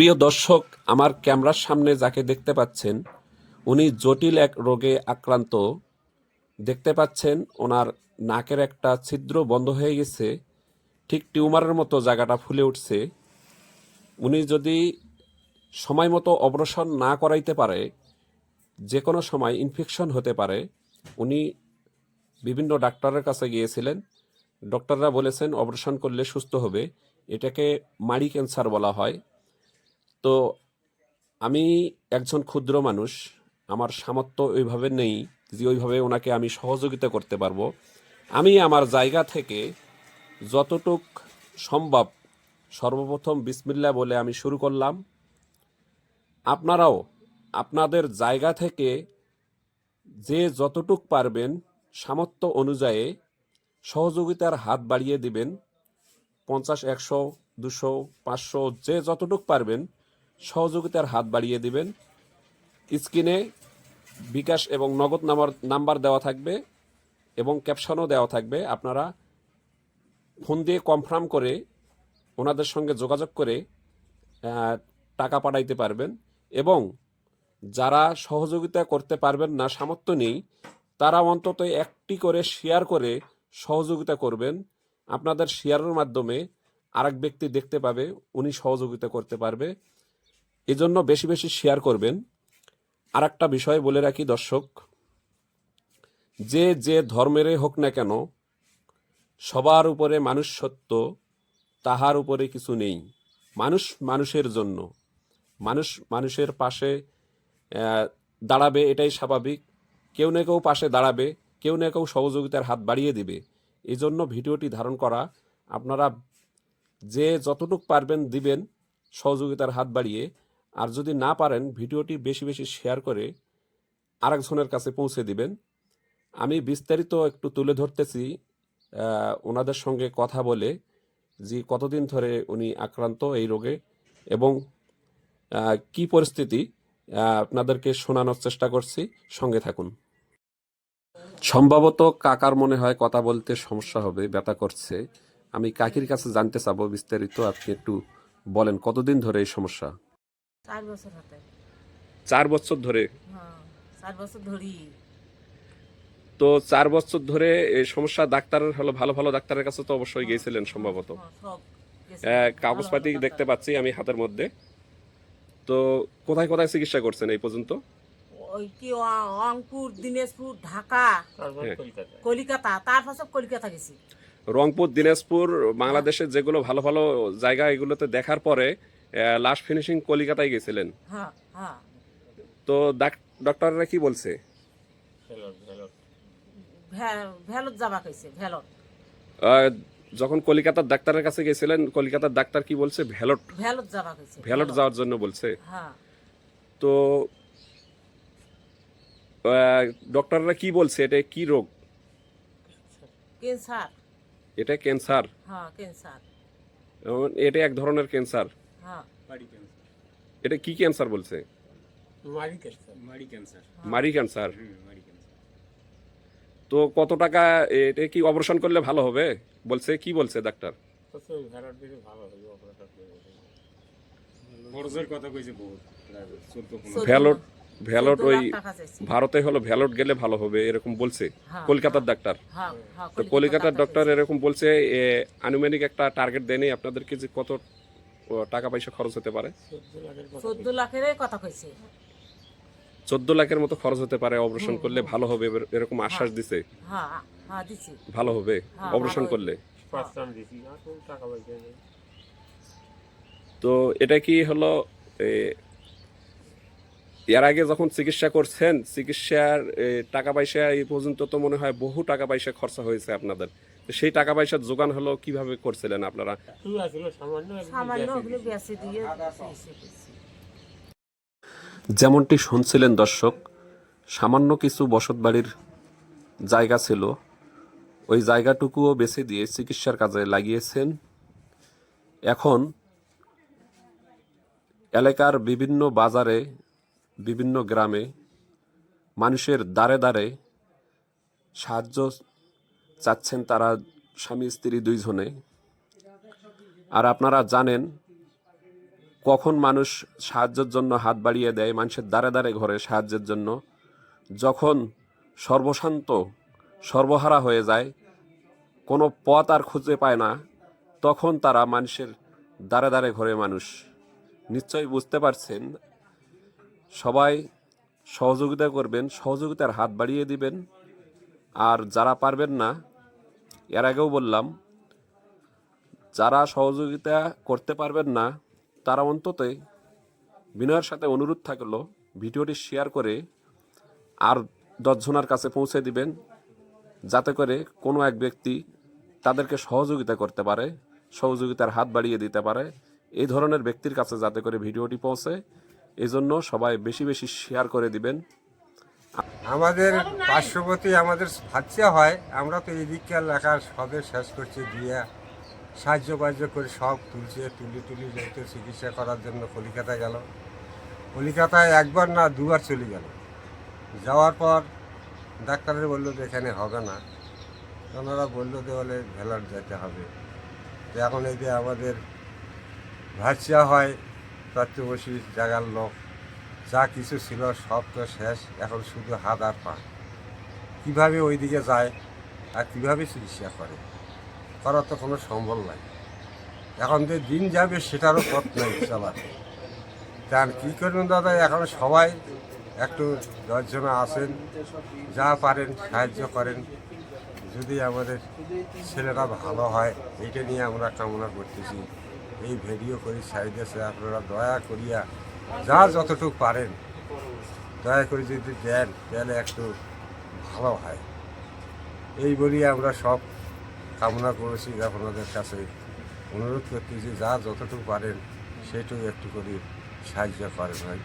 প্রিয় দর্শক, আমার ক্যামেরার সামনে যাকে দেখতে পাচ্ছেন, উনি জটিল এক রোগে আক্রান্ত। দেখতে পাচ্ছেন, ওনার নাকের একটা ছিদ্র বন্ধ হয়ে গেছে, ঠিক টিউমারের মতো জায়গাটা ফুলে উঠছে। উনি যদি সময় মতো অপারেশন না করাইতে পারে যে কোনো সময় ইনফেকশন হতে পারে, উনি বিভিন্ন ডাক্তারের কাছে গিয়েছিলেন। ডক্টররা বলেছেন, অপারেশন করলে সুস্থ হবে, এটাকে মাড়ি ক্যান্সার বলা হয়। তো আমি একজন ক্ষুদ্র মানুষ, আমার সামর্থ্য ওইভাবে নেই যে ওইভাবে ওনাকে আমি সহযোগিতা করতে পারব। আমি আমার জায়গা থেকে যতটুক সম্ভব সর্বপ্রথম বিসমিল্লা বলে আমি শুরু করলাম। আপনারাও আপনাদের জায়গা থেকে যে যতটুক পারবেন সামর্থ্য অনুযায়ী সহযোগিতার হাত বাড়িয়ে দিবেন। পঞ্চাশ, একশো, দুশো, পাঁচশো, যে যতটুক পারবেন সহযোগিতার হাত বাড়িয়ে দিবেন। স্ক্রিনে বিকাশ এবং নগদ নাম্বার নাম্বার দেওয়া থাকবে এবং ক্যাপশনও দেওয়া থাকবে। আপনারা ফোন দিয়ে কনফার্ম করে ওনাদের সঙ্গে যোগাযোগ করে টাকা পাঠাইতে পারবেন এবং যারা সহযোগিতা করতে পারবেন না, সামর্থ্য নেই, তারা অন্তত একটি করে শেয়ার করে সহযোগিতা করবেন। আপনাদের শেয়ারের মাধ্যমে আরেক ব্যক্তি দেখতে পাবে, উনি সহযোগিতা করতে পারবে। এজন্য বেশি বেশি শেয়ার করবেন। আর একটা বিষয় বলে রাখি দর্শক, যে যে ধর্মেরই হোক না কেন, সবার উপরে মানুষ সত্য তাহার উপরে কিছু নেই। মানুষ মানুষের জন্য, মানুষ মানুষের পাশে দাঁড়াবে এটাই স্বাভাবিক। কেউ না কেউ পাশে দাঁড়াবে, কেউ না কেউ সহযোগিতার হাত বাড়িয়ে দিবে। এই জন্য ভিডিওটি ধারণ করা, আপনারা যে যতটুকু পারবেন দিবেন সহযোগিতার হাত বাড়িয়ে। আর যদি না পারেন, ভিডিওটি বেশি বেশি শেয়ার করে আরেকজনের কাছে পৌঁছে দিবেন। আমি বিস্তারিত একটু তুলে ধরতেছি ওনাদের সঙ্গে কথা বলে, যে কতদিন ধরে উনি আক্রান্ত এই রোগে এবং কি পরিস্থিতি আপনাদেরকে শোনানোর চেষ্টা করছি। সঙ্গে থাকুন। সম্ভবত কাকার মনে হয় কথা বলতে সমস্যা হবে, ব্যথা করছে। আমি কাকির কাছে জানতে চাবো বিস্তারিত, আপনি একটু বলেন কতদিন ধরে এই সমস্যা? চার বছর হতে। চার বছর ধরে? হ্যাঁ চার বছর ধরি তো চার বছর ধরে এই সমস্যা ডাক্তারের হলো ভালো ভালো ডাক্তারের কাছে তো অবশ্যই গিয়েছিলেন সম্ভবত। হ্যাঁ, সব গেছে। আহ, কাগজপাতি দেখতে পাচ্ছি আমি হাতের মধ্যে। তো কোথায় কোথায় চিকিৎসা করছেন এই পর্যন্ত? ওই কি রংপুর দিনাজপুর ঢাকা হ্যাঁ। কলিকাতা। তারপর সব কলিকাতা গেছি। রংপুর দিনাজপুর বাংলাদেশের যেগুলো ভালো ভালো জায়গা এগুলোতে দেখার পরে লাস্ট ফিনিশিং কলিকাতায় গেছিলেন। হ্যাঁ হ্যাঁ। তো ডাক- ডক্টররা কি বলছে? ভেলত যাবা কইছে ভেলত যখন কলিকাতার ডাক্তারের কাছে গেছিলেন কলিকাতার ডাক্তার কি বলছে? ভ্যালট যাবা কইছে ভ্যালট যাওয়ার জন্য বলছে। হ্যাঁ। তো ডক্টররা কি বলছে? এটা কি রোগ? ক্যান্সার এটা ক্যান্সার হ্যাঁ ক্যান্সার এটা এক ধরনের ক্যান্সার হ্যাঁ এটা কি ক্যান্সার বলছে? মারি ক্যান্সার তো কত টাকা এটা কি অপারেশন করলে ভালো হবে? বলছে কি বলছে ডাক্তার ভ্যালট ভ্যালট ওই। ভারতে হলো ভ্যালট গেলে ভালো হবে এরকম বলছে। হ্যাঁ, কলকাতার ডাক্তার হ্যাঁ হ্যাঁ তো কলকাতার ডক্টর এরকম বলছে আনুমানিক একটা টার্গেট দেয়নি আপনাদেরকে যে কত টাকা পয়সা খরচ হতে পারে। চোদ্দ লাখের কথা চোদ্দ লাখের কথা কইছে। চোদ্দ লাখের মতো খরচ হতে পারে অপারেশন করলে ভালো হবে এরকম আশ্বাস দিছে। হ্যাঁ হ্যাঁ দিছি। ভালো হবে হ্যাঁ, অপারেশন করলে। ফার্স্ট টাইম দিছি এখন টাকা পয়সা নেই। তো এটা কি হলো এর আগে যখন চিকিৎসা করছেন চিকিৎসার টাকা পয়সা এই পর্যন্ত তো মনে হয় বহু টাকা পয়সা খরচা হয়েছে আপনাদের। সেই টাকা পয়সার যোগান হলো কীভাবে করছিলেন আপনারা? সামান্য একদিন সামান্য বেশি ওগুলো বেঁচে দিয়ে যেমনটি শুনছিলেন দর্শক সামান্য কিছু বসতবাড়ির জায়গা ছিল। ওই জায়গাটুকুও বেছে দিয়ে চিকিৎসার কাজে লাগিয়েছেন। এখন এলাকার বিভিন্ন বাজারে বিভিন্ন গ্রামে মানুষের দ্বারে দ্বারে সাহায্য চাচ্ছেন তারা স্বামী, স্ত্রী দুইজনে। আর আপনারা জানেন, কখন মানুষ সাহায্যের জন্য হাত বাড়িয়ে দেয়, মানুষের দ্বারে দ্বারে ঘরে সাহায্যের জন্য। যখন সর্বশান্ত, সর্বহারা হয়ে যায়, কোনো পথ আর খুঁজে পায় না, তখন তারা মানুষের দ্বারে দ্বারে ঘরে মানুষ। নিশ্চয়ই বুঝতে পারছেন, সবাই সহযোগিতা করবেন, সহযোগিতার হাত বাড়িয়ে দিবেন। আর যারা পারবেন না এর আগেও বললাম, যারা সহযোগিতা করতে পারবেন না, তারা অন্তত বিনয়ের সাথে অনুরোধ থাকল ভিডিওটি শেয়ার করে আর দশজনের কাছে পৌঁছে দিবেন, যাতে করে কোনো এক ব্যক্তি তাদেরকে সহযোগিতা করতে পারে, সহযোগিতার হাত বাড়িয়ে দিতে পারে। এই ধরনের ব্যক্তির কাছে যাতে করে ভিডিওটি পৌঁছে এই জন্য সবাই বেশি বেশি শেয়ার করে দিবেন। আমাদের পার্শ্ববর্তী আমাদের বাচ্চা হয়, আমরা তো এদিককার এলাকার সবে শেষ করছি, দিয়ে সাহায্য বাহ্য করে সব তুলছে, তুলি তুলি যাইতে চিকিৎসা করার জন্য কলিকাতায় গেল। কলিকাতায় একবার না দুবার চলে গেল। যাওয়ার পর ডাক্তারের বলল যে এখানে হবে না। ওনারা বলল যে বলে ভেলার যেতে হবে। তো এখন এই যে আমাদের ভাষা হয় প্রাচ্যবসী জায়গার লোক যা কিছু ছিল সব তো শেষ, এখন শুধু হাত আর পা। কীভাবে ওই দিকে যায় আর কীভাবে চিকিৎসা করে করার তো কোনো সম্বল নাই। এখন যে দিন যাবে সেটারও পথ নেই চলার তার কী করবেন দাদা, এখন সবাই একটু দশজনা আসেন যা পারেন সাহায্য করেন। যদি আমাদের ছেলেরা ভালো হয় এটা নিয়ে আমরা কামনা করতেছি। এই ভিডিও করি সাইডেছে আপনারা দয়া করিয়া যা যতটুকু পারেন, দয়া করে যদি দেন, তাহলে একটু ভালো হয়। এই বলি আমরা সব কামনা করেছি আপনাদের কাছে অনুরোধ করতেছি যা যতটুকু পারেন, সেটুকু একটু করে সাহায্য করেন হয়